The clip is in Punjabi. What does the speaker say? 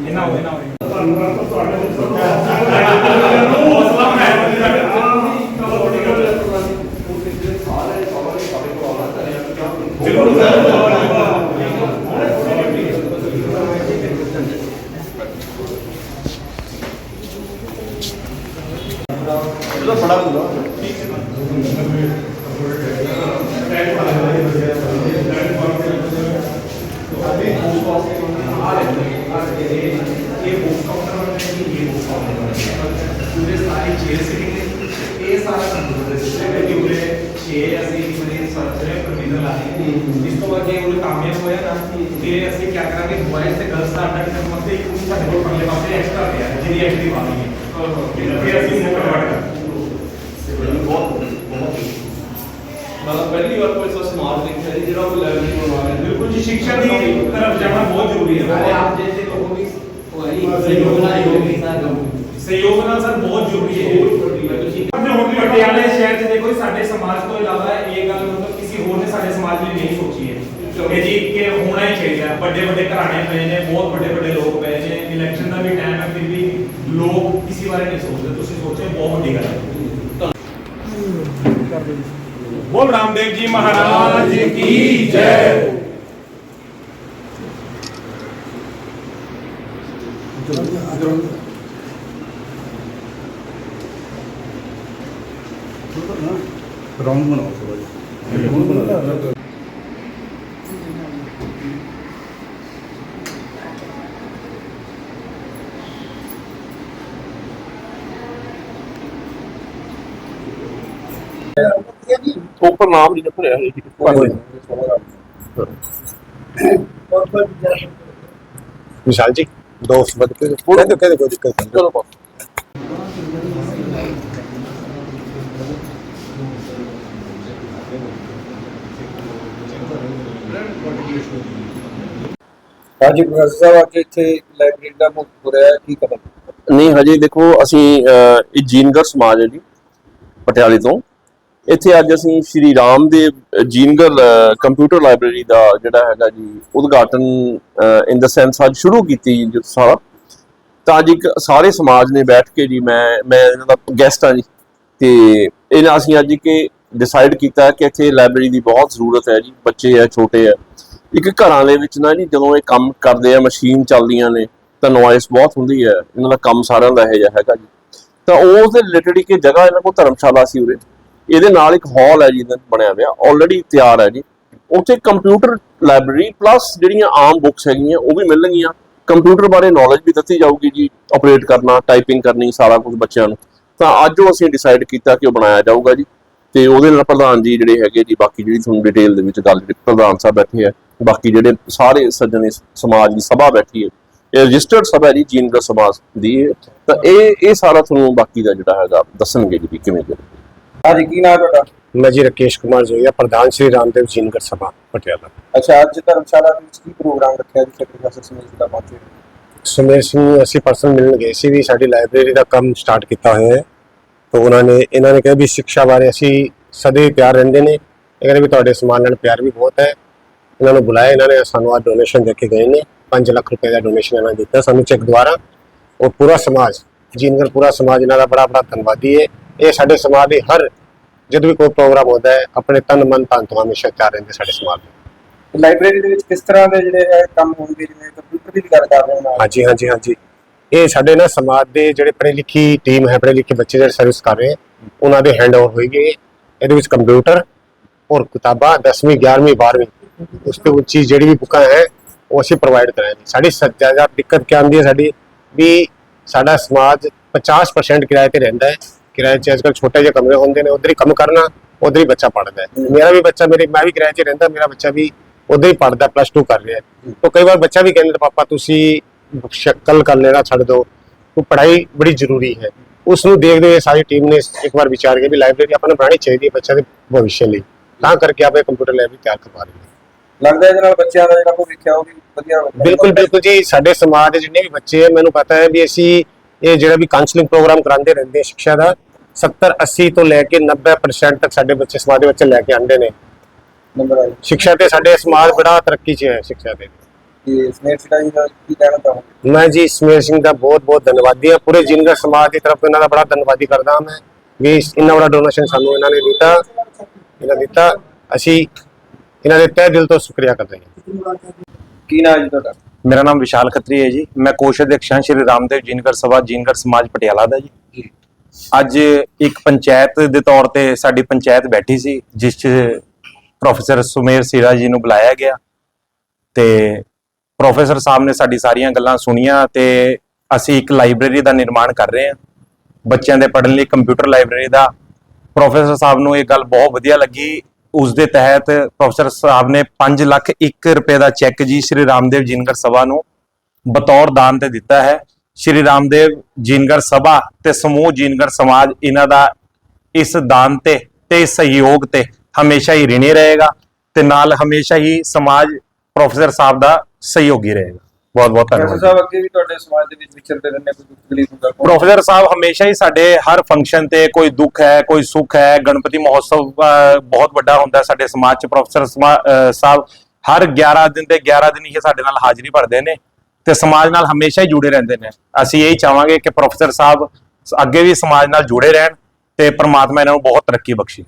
ਇਹਨਾਂ ਹੋਏ ਨਾ ਹੋਏ ਇਹ ਬੁੱਕ ਕਾਊਂਟਰ ਬਣਿਆ ਜੀ ਇਹ ਬੁੱਕ ਕਾਊਂਟਰ ਬਣਿਆ ਪੂਰੇ ਸਾਰੇ ਛੇ ਸੀਟਿੰਗ ਇਹ ਸਾਰਾ ਕੰਪਿਊਟਰ ਸਿਸਟਮ ਹੈ ਕਿ ਉਹਦੇ ਛੇ ਅਸੀਂ ਮਰੀਜ਼ ਸਰਜਰੇ ਬਹੁਤ ਬਹੁਤ ਮਤਲਬ ਪਹਿਲੀ ਵਾਰ ਕੋਈ ਸਾ ਸਮਾਜ ਦੇਖਿਆ ਜੀ ਜਿਹੜਾ ਕੋਈ ਲਾਇਬ੍ਰੇਰੀ ਬਣਵਾ ਰਿਹਾ ਬਿਲकुल जी शिक्षा की तरफ़ जाना बहुत ज़रूरी है अरे आप जैसे लोगों की सहयोग ना होगी सहयोग ना सर बहुत ज़रूरी है ਪਟਿਆਲੇ ਸ਼ਹਿਰ ਚ ਦੇਖੋ ਸਾਡੇ ਸਮਾਜ ਤੋਂ ਇਲਾਵਾ ਇਹ ਗੱਲ ਮਤਲਬ ਕਿਸੇ ਹੋਰ ਨੇ ਸਾਡੇ ਸਮਾਜ ਲਈ ਨਹੀਂ ਸੋਚੀ ਹੈ ਕਿ ਜੀ ਕਿ ਹੋਣਾ ਹੀ ਚਾਹੀਦਾ ਵੱਡੇ ਵੱਡੇ ਘਰਾਣੇ ਪਏ ਨੇ ਬਹੁਤ ਵੱਡੇ ਵੱਡੇ ਲੋਕ ਪਏ ਨੇ ਇਲੈਕਸ਼ਨ ਦਾ ਵੀ ਟਾਈਮ ਹੈ ਫਿਰ ਵੀ ਲੋਕ ਕਿਸੇ ਬਾਰੇ ਨਹੀਂ ਸੋਚਦੇ ਤੁਸੀਂ ਸੋਚੇ ਬਹੁਤ ਵੱਡੀ ਗੱਲ ਹੈ ਬੋਲ ਰਾਮਦੇਵ ਜੀ ਮਹਾਰਾਜ ਕੀ ਜੈ ਰਾਉਂਡ ਬਣਾਓ ਥੋੜਾ ਜਿਹਾ ਰਾਉਂਡ ਬਣਾ ਉੱਪਰ ਨਾਮ ਨਹੀਂ ਲਿਖਿਆ ਹੋਇਆ ਵਿਸ਼ਾਲ ਜੀ ਦੋਸਤ ਬਦ ਕੇ ਕਹਿੰਦੇ ਕਹਿੰਦੇ ਕੋਈ ਦਿੱਕਤ ਨਹੀਂ। ਚਲੋ ਹਾਂਜੀ ਪ੍ਰੋਫੈਸਰ ਸਾਹਿਬ ਅੱਜ ਇੱਥੇ ਲਾਇਬ੍ਰੇਰੀ ਦਾ ਮੁੱਖ ਹੈ ਕੀ ਕਦਮ ਨਹੀਂ ਹਜੇ ਦੇਖੋ ਅਸੀਂ ਇਹ ਜੀਨਗਰ ਸਮਾਜ ਹੈ ਜੀ ਪਟਿਆਲੇ ਤੋਂ। ਇੱਥੇ ਅੱਜ ਅਸੀਂ ਸ਼੍ਰੀ ਰਾਮਦੇਵ ਜੀਨਗਰ ਕੰਪਿਊਟਰ ਲਾਇਬ੍ਰੇਰੀ ਦਾ ਜਿਹੜਾ ਹੈਗਾ ਜੀ ਉਦਘਾਟਨ ਇਨ ਦਾ ਸੈਂਸ ਅੱਜ ਸ਼ੁਰੂ ਕੀਤੀ ਜੀ ਜੋ ਸਾਰਾ। ਤਾਂ ਅੱਜ ਇੱਕ ਸਾਰੇ ਸਮਾਜ ਨੇ ਬੈਠ ਕੇ ਜੀ ਮੈਂ ਮੈਂ ਇਹਨਾਂ ਦਾ ਗੈਸਟ ਹਾਂ ਜੀ। ਤੇ ਇਹਨਾਂ ਅਸੀਂ ਅੱਜ ਕਿ ਡਿਸਾਈਡ ਕੀਤਾ ਕਿ ਇੱਥੇ ਲਾਇਬ੍ਰੇਰੀ ਦੀ ਬਹੁਤ ਜ਼ਰੂਰਤ ਹੈ ਜੀ, ਬੱਚੇ ਹੈ, ਛੋਟੇ ਹੈ। ਇੱਕ ਘਰਾਂ ਦੇ ਵਿੱਚ ਨਾ ਜੀ ਜਦੋਂ ਇਹ ਕੰਮ ਕਰਦੇ ਆ ਮਸ਼ੀਨ ਚੱਲਦੀਆਂ ਨੇ, ਤਾਂ ਨੋਇਸ ਬਹੁਤ ਹੁੰਦੀ ਹੈ। ਇਹਨਾਂ ਦਾ ਕੰਮ ਸਾਰਿਆਂ ਦਾ ਇਹ ਜਿਹਾ ਹੈਗਾ ਜੀ। ਤਾਂ ਉਸ ਦੇ ਰਿਲੇਟਡ ਇੱਕ ਜਗ੍ਹਾ ਇਹਨਾਂ ਕੋਲ ਧਰਮਸ਼ਾਲਾ ਸੀ ਉਰੇ। ਇਹਦੇ ਨਾਲ ਇੱਕ ਹਾਲ ਹੈ ਜੀ ਇਹਦਾ ਬਣਿਆ ਹੋਇਆ ਆਲਰੇਡੀ ਤਿਆਰ ਹੈ ਜੀ। ਉੱਥੇ ਕੰਪਿਊਟਰ ਲਾਇਬ੍ਰੇਰੀ ਪਲੱਸ ਜਿਹੜੀਆਂ ਆਮ ਬੁੱਕਸ ਹੈਗੀਆਂ, ਉਹ ਵੀ ਮਿਲਣਗੀਆਂ। ਕੰਪਿਊਟਰ ਬਾਰੇ ਨੌਲੇਜ ਵੀ ਦਿੱਤੀ ਜਾਊਗੀ ਜੀ ਆਪਰੇਟ ਕਰਨਾ ਟਾਈਪਿੰਗ ਕਰਨੀ, ਸਾਰਾ ਕੁਝ ਬੱਚਿਆਂ ਨੂੰ। ਤਾਂ ਅੱਜ ਉਹ ਅਸੀਂ ਡਿਸਾਈਡ ਕੀਤਾ ਕਿ ਉਹ ਬਣਾਇਆ ਜਾਊਗਾ ਜੀ। ਤੇ ਉਹਦੇ ਨਾਲ ਪ੍ਰਧਾਨ ਜੀ ਜਿਹੜੇ ਹੈਗੇ ਜੀ, ਬਾਕੀ ਜਿਹੜੀ ਤੁਹਾਨੂੰ ਡਿਟੇਲ ਦੇ ਵਿੱਚ ਗੱਲ ਪ੍ਰਧਾਨ ਸਾਹਿਬ ਬੈਠੇ ਆ, ਬਾਕੀ ਜਿਹੜੇ ਸਾਰੇ ਸੱਜਣ ਇਸ ਸਮਾਜ ਦੀ ਸਭਾ ਬੈਠੀ ਹੈ, ਇਹ ਰਜਿਸਟਰਡ ਸਭਾ ਹੈ ਜੀ, ਜੀਨਗਰ ਸਮਾਜ ਦੀ ਤਾਂ ਇਹ ਇਹ ਸਾਰਾ ਤੁਹਾਨੂੰ ਬਾਕੀ ਦਾ ਜਿਹੜਾ ਹੈਗਾ ਦੱਸਣਗੇ ਜੀ ਵੀ ਕਿਵੇਂ ਜੀ ਹਾਂਜੀ ਕੀ ਨਾਮ ਤੁਹਾਡਾ? ਮੈਂ ਜੀ ਰਕੇਸ਼ ਕੁਮਾਰ ਜੋਈਆ ਪ੍ਰਧਾਨ ਸ਼੍ਰੀ ਰਾਮਦੇਵ ਜੀਨਗਰ ਸਭਾ ਪਟਿਆਲਾ। ਅੱਛਾ ਅੱਜ ਧਰਮਸ਼ਾਲਾ ਦੇ ਵਿੱਚ ਕੀ ਪ੍ਰੋਗਰਾਮ ਰੱਖਿਆ ਜਿੱਥੇ ਪ੍ਰੋਫੈਸਰ ਸੁਨੀਲ ਜੀ ਦਾ ਪਹੁੰਚੇ ਸੁਮੇਰ ਸਿੰਘ ਅਸੀਂ ਪਰਸਨ ਮਿਲਣ ਗਏ ਸੀ ਵੀ ਸਾਡੀ ਲਾਇਬ੍ਰੇਰੀ ਦਾ ਕੰਮ ਸਟਾਰਟ ਕੀਤਾ ਹੋਇਆ ਹੈ। ਤਾਂ ਉਹਨਾਂ ਨੇ ਇਹਨਾਂ ਨੇ ਕਿਹਾ ਵੀ ਸਿੱਖਿਆ ਬਾਰੇ ਅਸੀਂ ਸਦੇ ਪਿਆਰ ਰਹਿੰਦੇ ਨੇ। ਇਹ ਕਹਿੰਦੇ ਵੀ ਤੁਹਾਡੇ ਸਮਾਨ ਨਾਲ ਪਿਆਰ ਵੀ ਬਹੁਤ ਹੈ। ਇਹਨਾਂ ਨੂੰ ਬੁਲਾਇਆ ਇਹਨਾਂ ਨੇ ਸਾਨੂੰ ਆ ਡੋਨੇਸ਼ਨ ਦੇ ਕੇ ਗਏ ਨੇ। 5 ਲੱਖ ਰੁਪਏ ਦਾ ਡੋਨੇਸ਼ਨ ਇਹਨਾਂ ਨੇ ਦਿੱਤਾ ਸਾਨੂੰ ਚੈੱਕ ਦੁਆਰਾ। ਉਹ ਪੂਰਾ ਸਮਾਜ ਜੀਨਗਰ ਪੂਰਾ ਸਮਾਜ ਇਹਨਾਂ ਦਾ ਬੜਾ ਬੜਾ ਧੰਨਵਾਦੀ ਹੈ। ਇਹ ਸਾਡੇ ਸਮਾਜ ਦੇ ਹਰ ਜਦ ਵੀ ਕੋਈ ਪ੍ਰੋਗਰਾਮ ਹੁੰਦਾ ਹੈ ਆਪਣੇ ਤਨ ਮਨ ਤਨ ਤੋਂ ਹਮੇਸ਼ਾ ਤਿਆਰ ਰਹਿੰਦੇ ਸਾਡੇ ਸਮਾਜ ਦੇ। ਲਾਇਬ੍ਰੇਰੀ ਦੇ ਵਿੱਚ ਕਿਸ ਤਰ੍ਹਾਂ ਦੇ ਜਿਹੜੇ ਹੈ ਕੰਮ ਹੋਣਗੇ ਜਿਵੇਂ ਕੰਪਿਊਟਰ ਦੀ ਗੱਲ ਕਰ ਰਹੇ ਹਾਂ ਹਾਂਜੀ ਹਾਂਜੀ ਹਾਂਜੀ। ਇਹ ਸਾਡੇ ਨਾ ਸਮਾਜ ਦੇ ਜਿਹੜੇ ਪੜ੍ਹੇ ਲਿਖੀ ਟੀਮ ਹੈ ਪੜ੍ਹੇ ਲਿਖੇ ਬੱਚੇ ਜਿਹੜੇ ਸਰਵਿਸ ਕਰ ਰਹੇ ਉਹਨਾਂ ਦੇ ਹੈਂਡ ਓਵਰ ਹੋਏਗੀ। ਇਹਦੇ ਵਿੱਚ ਕੰਪਿਊਟਰ ਔਰ ਕਿਤਾਬਾਂ 10ਵੀਂ 11ਵੀਂ 12ਵੀਂ ਉਸ ਤੋਂ ਉੱਚੀ ਜਿਹੜੀ ਵੀ ਬੁੱਕਾਂ ਹੈ ਉਹ ਅਸੀਂ ਪ੍ਰੋਵਾਈਡ ਕਰਾਂਗੇ। ਸਾਡੀ ਜ਼ਿਆਦਾ ਦਿੱਕਤ ਕੀ ਆਉਂਦੀ ਹੈ ਸਾਡੀ? ਵੀ ਸਾਡਾ ਸਮਾਜ 50% ਕਿਰਾਏ ਤੇ ਰਹਿੰਦਾ ਹੈ। ਕਿਰਾਏ 'ਚ ਅੱਜਕੱਲ ਛੋਟੇ ਜਿਹੇ ਕਮਰੇ ਹੁੰਦੇ ਨੇ ਉਧਰ ਹੀ ਕੰਮ ਕਰਨਾ ਉਧਰ ਹੀ ਬੱਚਾ ਪੜ੍ਹਦਾ ਹੈ। ਮੇਰਾ ਵੀ ਬੱਚਾ ਮੇਰੇ ਮੈਂ ਵੀ ਕਿਰਾਏ 'ਚ ਰਹਿੰਦਾ ਮੇਰਾ ਬੱਚਾ ਵੀ ਉਧਰ ਹੀ ਪੜ੍ਹਦਾ ਪਲੱਸ 2 ਕਰ ਰਿਹਾ ਤਾਂ ਕਈ ਵਾਰ ਬੱਚਾ ਵੀ ਕਹਿੰਦਾ ਪਾਪਾ ਤੁਸੀਂ ਸ਼ਕਲ ਕਰ ਲੈਣਾ ਛੱਡ ਦਿਓ ਉਹ ਪੜ੍ਹਾਈ ਬੜੀ ਜ਼ਰੂਰੀ ਹੈ। ਉਸ ਨੂੰ ਦੇਖਦੇ ਹੋਏ ਸਾਰੀ ਟੀਮ ਨੇ ਇੱਕ ਵਾਰ ਵਿਚਾਰ ਕੀਤਾ ਵੀ ਲਾਇਬ੍ਰੇਰੀ ਆਪਾਂ ਨੂੰ ਬਣਾਉਣੀ ਚਾਹੀਦੀ ਹੈ ਬੱਚਿਆਂ ਦੇ ਭਵਿੱਖ ਲਈ। ਤਾਂ ਕਰਕੇ ਆਪਾਂ ਇਹ ਕੰਪਿਊਟਰ ਲਾਇਬ੍ਰੇਰੀ ਤਿਆਰ ਕਰਵਾ ਰਹੇ ਹਾਂ ਲੱਗਦਾ ਇਹਦੇ ਨਾਲ ਬੱਚਿਆਂ ਦਾ ਜਿਹੜਾ ਭਵਿੱਖ ਹੈ ਉਹ ਵੀ ਵਧੀਆ। ਬਿਲਕੁਲ ਬਿਲਕੁਲ ਜੀ ਸਾਡੇ ਸਮਾਜ ਦੇ ਜਿੰਨੇ ਵੀ ਬੱਚੇ ਹੈ ਮੈਨੂੰ ਪਤਾ ਹੈ ਵੀ ਅਸੀਂ ਇਹ ਜਿਹੜਾ ਵੀ ਕਾਉਂਸਲਿੰਗ ਪ੍ਰੋਗਰਾਮ ਕਰਾਉਂਦੇ ਰਹਿੰਦੇ ਸਿੱਖਿਆ ਦਾ 70 80 ਤੋਂ ਲੈ ਕੇ 90% ਤੱਕ ਸਾਡੇ ਬੱਚੇ ਸਮਾਜ ਦੇ ਬੱਚੇ ਲੈ ਕੇ ਆਉਂਦੇ ਨੇ। ਨੰਬਰ ਸਿੱਖਿਆ ਤੇ ਸਾਡੇ ਸਮਾਜ ਬੜਾ ਤਰੱਕੀ 'ਚ ਹੈ ਸਿੱਖਿਆ ਤੇ। ਤੇ ਸਮੇਰ ਸਿੜਾ ਜੀ ਦਾ ਕੀ ਕਹਿਣਾ ਚਾਹੋਗੇ? ਮੈਂ ਜੀ ਸਮੀਰ ਸਿੰਘ ਦਾ ਬਹੁਤ ਬਹੁਤ ਧੰਨਵਾਦੀ ਹਾਂ। ਪੂਰੇ ਜਿੰਗਰ ਸਮਾਜ ਦੀ ਤਰਫ ਤੋਂ ਇਹਨਾਂ ਦਾ ਬੜਾ ਧੰਨਵਾਦੀ ਕਰਦਾ ਹਾਂ ਮੈਂ ਵੀ ਇੰਨਾ ਬੜਾ ਡੋਨੇਸ਼ਨ ਸਾਨੂੰ ਇਹਨਾਂ ਨੇ ਦਿੱਤਾ ਇਹਨਾਂ ਦਿੱਤਾ। ਅਸੀਂ ਇਹਨਾਂ ਦੇ ਤਹਿ ਦਿਲ ਤੋਂ ਸ਼ੁਕਰੀਆ ਕਰਦੇ ਹਾਂ। ਕੀ ਨਾਮ ਜੀ ਤੁਹਾਡਾ? ਮੇਰਾ ਨਾਮ ਵਿਸ਼ਾਲ ਖੱਤਰੀ ਹੈ ਜੀ। ਮੈਂ ਕੋਸ਼ ਅਧਿਕਸ਼ ਹਾਂ ਸ਼੍ਰੀ ਰਾਮਦੇਵ ਜੀਨਗਰ ਸਭਾ ਜੀਨਗਰ ਸਮਾਜ ਪਟਿਆਲਾ ਦਾ ਜੀ। ਅੱਜ ਇੱਕ ਪੰਚਾਇਤ ਦੇ ਤੌਰ ਤੇ ਸਾਡੀ ਪੰਚਾਇਤ ਬੈਠੀ ਸੀ ਜਿਸ 'ਚ ਪ੍ਰੋਫੈਸਰ ਸੁਮੇਰ ਸੀਰਾ ਜੀ ਨੂੰ ਬੁਲਾਇਆ ਗਿਆ। ਤੇ ਪ੍ਰੋਫੈਸਰ ਸਾਹਿਬ ਨੇ ਸਾਡੀ ਸਾਰੀਆਂ ਗੱਲਾਂ ਸੁਣੀਆਂ ਤੇ ਅਸੀਂ ਇੱਕ ਲਾਇਬ੍ਰੇਰੀ ਦਾ ਨਿਰਮਾਣ ਕਰ ਰਹੇ ਹਾਂ। ਬੱਚਿਆਂ ਦੇ ਪੜ੍ਹਨ ਲਈ ਕੰਪਿਊਟਰ ਲਾਇਬ੍ਰੇਰੀ ਦਾ। ਪ੍ਰੋਫੈਸਰ ਸਾਹਿਬ ਨੂੰ ਇਹ ਗੱਲ ਬਹੁਤ ਵਧੀਆ ਲੱਗੀ ਉਸ ਦੇ ਤਹਿਤ ਪ੍ਰੋਫੈਸਰ ਸਾਹਿਬ ਨੇ 5 ਲੱਖ 1 ਰੁਪਏ ਦਾ ਚੈੱਕ ਜੀ ਸ਼੍ਰੀ ਰਾਮਦੇਵ ਜੀਨਗਰ ਸਭਾ ਨੂੰ ਬਤੌਰ ਦਾਨ ਤੇ ਦਿੱਤਾ ਹੈ। ਸ਼੍ਰੀ ਰਾਮਦੇਵ ਜੀਨਗਰ ਸਭਾ ਤੇ ਸਮੂਹ ਜੀਨਗਰ ਸਮਾਜ ਇਹਨਾਂ ਦਾ ਇਸ ਦਾਨ ਤੇ ਤੇ ਇਸ ਸਹਿਯੋਗ ਤੇ ਹਮੇਸ਼ਾ ਹੀ ਰਿਣੀ ਰਹੇਗਾ ਤੇ ਨਾਲ ਹਮੇਸ਼ਾ ਹੀ ਸਮਾਜ ਪ੍ਰੋਫੈਸਰ ਸਾਹਿਬ ਦਾ ਸਹਿਯੋਗੀ ਰਹੇਗਾ। ਬਹੁਤ ਬਹੁਤ ਪ੍ਰੋਫੈਸਰ ਧੰਨਵਾਦ ਸਾਹਿਬ ਅੱਗੇ ਵੀ ਤੁਹਾਡੇ ਸਮਾਜ ਦੇ ਵਿੱਚ ਵਿਚਰਦੇ ਰਹਿੰਦੇ ਕੋਈ ਦੁੱਖ ਤਕਲੀਫ ਹੁੰਦਾ? ਕੋਈ? ਪ੍ਰੋਫੈਸਰ ਸਾਹਿਬ ਹਮੇਸ਼ਾ ਹੀ ਸਾਡੇ ਹਰ ਫੰਕਸ਼ਨ ਤੇ ਕੋਈ ਦੁੱਖ ਹੈ ਕੋਈ ਸੁੱਖ ਹੈ ਗਣਪਤੀ ਮਹੋਤਸਵ ਅਹ, ਬਹੁਤ ਵੱਡਾ ਹੁੰਦਾ ਹੈ ਸਾਡੇ ਸਮਾਜ ਚ। ਪ੍ਰੋਫੈਸਰ ਸਮਾ- ਅਹ, ਸਾਹਿਬ ਹਰ 11 ਦਿਨ ਤੇ 11 ਦਿਨ ਹੀ ਸਾਡੇ ਨਾਲ ਹਾਜ਼ਰੀ ਭਰਦੇ ਨੇ ਤੇ ਸਮਾਜ ਨਾਲ ਹਮੇਸ਼ਾ ਹੀ ਜੁੜੇ ਰਹਿੰਦੇ ਨੇ। ਅਸੀਂ ਇਹੀ ਚਾਹਾਂਗੇ ਕਿ ਪ੍ਰੋਫੈਸਰ ਸਾਹਿਬ ਅੱਗੇ ਵੀ ਸਮਾਜ ਨਾਲ ਜੁੜੇ ਰਹਿਣ ਤੇ ਪ੍ਰਮਾਤਮਾ ਇਹਨਾਂ ਨੂੰ ਬਹੁਤ ਤਰੱਕੀ ਬਖਸ਼ੇ।